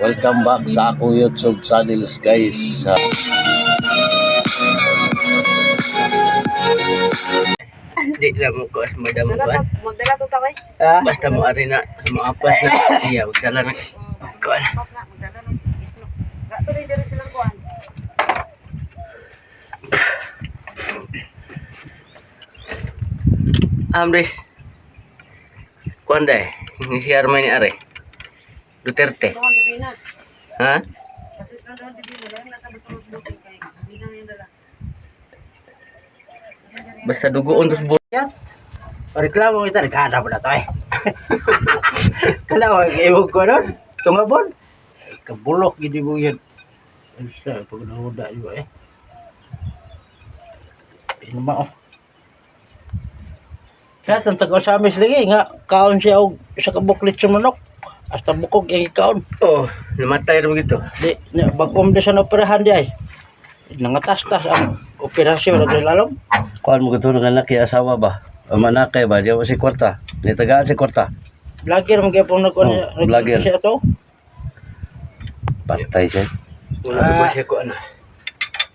Welcome back sa ako YouTube channels guys. Ah, Di lang mo ko as madam ko. ah. Magdala to taway. Basta mo ari na sa mga apas na iya magdala na ko. ah. Na, silang kuan. Dai. Ni si Armay ni are. Duterte. Pinas. Ha? Mo dala. Basta dugoon tos bu. Reklamo kita nagkada pa na to eh. Kala ko ibog ko nun. Tungabon. Kabulok gini mo yun. Isa pag nahuda yun eh. Pinuma oh. Kaya tantag ko sa amis lagi nga kaon siya og isa ka buklit sa manok. Hasta bukog yung ikaon. Oh, namatay ra gito. Di, na- bagom di sa operahan di ay. Nangatas-tas ang operasyon na lalong. kuan mo katulong anak kay asawa ba? O manakay ba? Di ba si kwarta? Ni tagaan si kwarta. Vlogger mo kaya pong nag- Oh, nag- vlogger. siya to. Patay siya. Wala ba siya ko ano.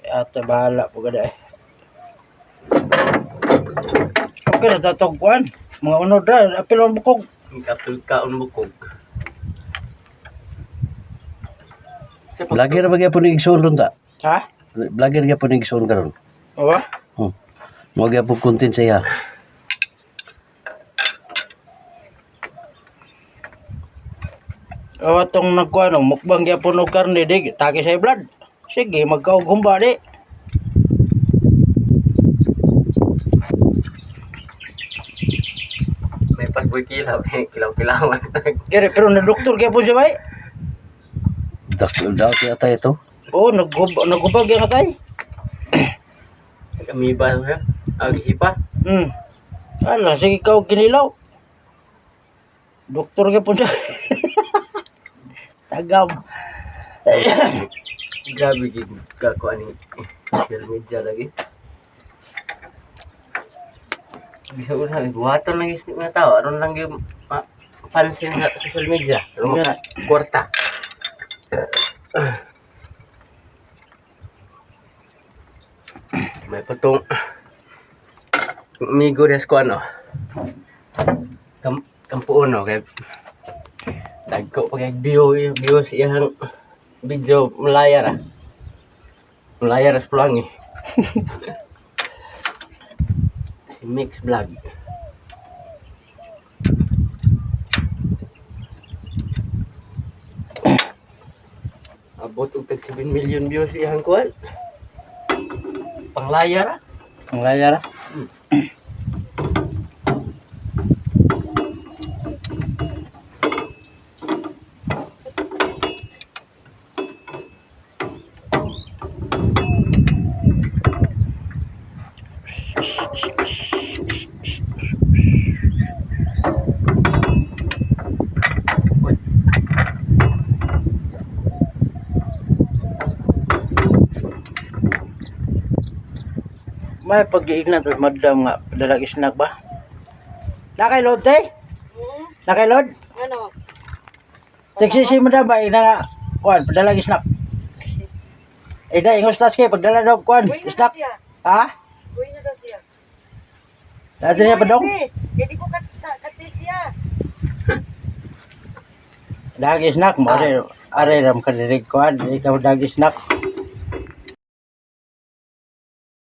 Ate bahala po kada eh. Okay na tatagpuan. Mga unod na, apil ang bukog. Apil kaon bukog. Vlogger ba gyapon ni igsoon ron ta? Ha? Vlogger gyapon ni igsoon karon. Aba? Hmm. Mo gyapon content siya. Awa tong nagkuhan, no, mukbang gyapon og karne di, taki sa blood. Sige, magkaog humba di. May pasboy kilaw, kilaw-kilawan. Kaya pero na doktor gyapon siya bay. Daklo daw kaya tayo ito. Oo, nagub nagubag yung katay. Amoeba siya. Ag hipa. Hmm. Ala, sige ka og kinilaw. Doktor gyapon siya. Tagam. Grabe gid ka ko ani social media lagi. Bisa ulah buhatan lagi sa mga tao. Aron lang yung ah, pansin sa social media. Aron Yeah. May petong migo des ko ano. Kam kampuon no kay dagko pagay bio bio siya hang video melayar ah. Melayar sepulangi. si mix blagi. Abot og tag 7 million views iyang kuan. Panglaya ra. Ang layara. May pag-iignan tapos madam nga padalag snack ba? Nakay load te? Hmm? Nakay load? Ano? Taxi si madam ba ina nga kuan padalag snack. Eh da ingos tas kay pagdala daw kuan na daw snack. Ha? Uy na daw siya. Dati niya pa dong. Hindi ko kat katit siya. Dagi snack mo are ram ka dirig kuan ikaw dagi snack.